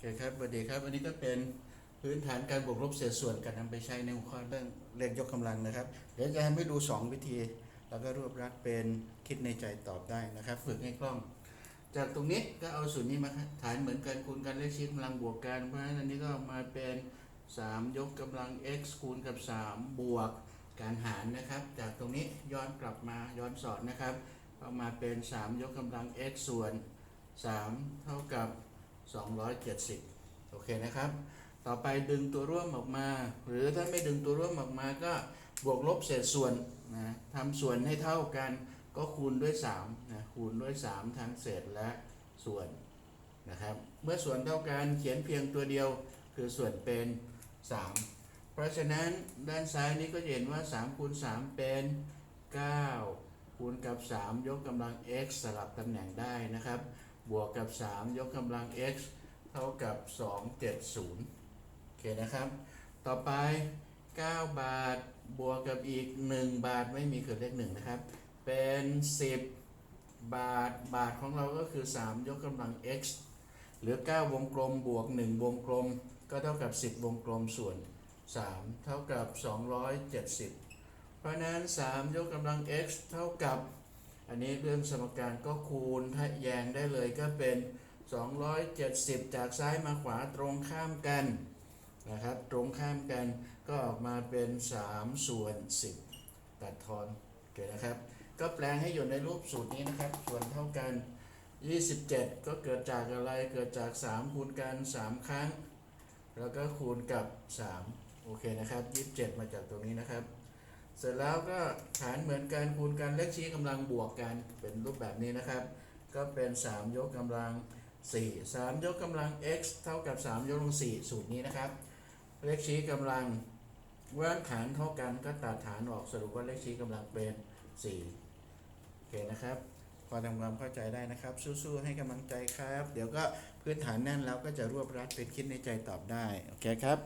เคครับสวัสดีครับอันนี้ก็เป็นพื้นฐานการบวกลบเศษส่วนการนำไปใช้ในหัวข้อเรื่องเลขยกกำลังนะครับ เดี๋ยวจะให้ดู 2 วิธี แล้วก็รวบรัดเป็นคิดในใจตอบได้นะครับ ฝึกให้คล่อง จากตรงนี้ก็เอาส่วนนี้มาฐานเหมือนกันคูณกันเลขชี้กำลังบวกกันเพราะฉะนั้นอันนี้ก็มาเป็น 3 ยกกำลัง x คูณกับ 3 บวกการหารนะครับ จากตรงนี้ย้อนกลับมาย้อนสอนนะครับเอามาเป็น 3 ยกกำลัง x ส่วน 3 เท่ากับ 270 โอเคนะครับ ต่อไปดึงตัวร่วมออกมา หรือถ้าไม่ดึงตัวร่วมออกมาก็บวกลบเศษส่วนนะทำส่วนให้เท่ากันก็คูณด้วย3นะคูณด้วย 3 ทั้งเศษและส่วนนะครับ เมื่อส่วนเท่ากันเขียนเพียงตัวเดียวคือส่วนเป็น 3 เพราะฉะนั้นด้านซ้ายนี้ก็จะเห็นว่า3คูณ3เป็น9คูณกับ 3 ยกกำลัง x สลับตำแหน่งได้นะครับ บวกกับ 3 ยกกำลัง x เท่ากับ 270โอเคนะครับ ต่อไป 9 บาทบวกกับอีก 1 บาทไม่มีเกิดเลข1นะครับ เป็น 10 บาทบาทของเราก็คือ 3 ยกกำลัง x เหลือ 9 วงกลมบวก 1 วงกลม ก็เท่ากับ 10 วงกลมส่วน 3 เท่ากับ 270 เพราะฉะนั้น 3 ยกกำลัง x เท่ากับ อันนี้เรื่องสมการก็คูณถ้าแยงได้เลยก็เป็น 270 จากซ้ายมาขวาตรงข้ามกันนะครับ ตรงข้ามกันก็ออกมาเป็น 3 ส่วน 10 ตัดทอนโอเคนะครับ ก็แปลงให้อยู่ในรูปสูตรนี้นะครับ ส่วนเท่ากัน 27 ก็เกิดจากอะไรเกิดจาก 3 คูณกัน 3 ครั้ง แล้วก็คูณกับ 3 โอเคนะครับ 27 มาจากตรงนี้นะครับ เสร็จแล้วก็ฐานเหมือนกันคูณกันเลขชี้กำลังบวกกันเป็นรูปแบบนี้นะครับ ก็เป็น 3 ยกกำลัง 4 3 ยกกำลัง x เท่ากับ 3 ยกกำลัง 4 สูตรนี้นะครับ เลขชี้กำลังว่าฐานเท่ากันก็ตัดฐานออกสรุปว่าเลขชี้กำลังเป็น 4 โอเคนะครับพอทำความเข้าใจได้นะครับ สู้ๆให้กำลังใจครับ เดี๋ยวก็พื้นฐานแน่นแล้วก็จะรวบรัดเป็นคิดในใจตอบได้ โอเคครับ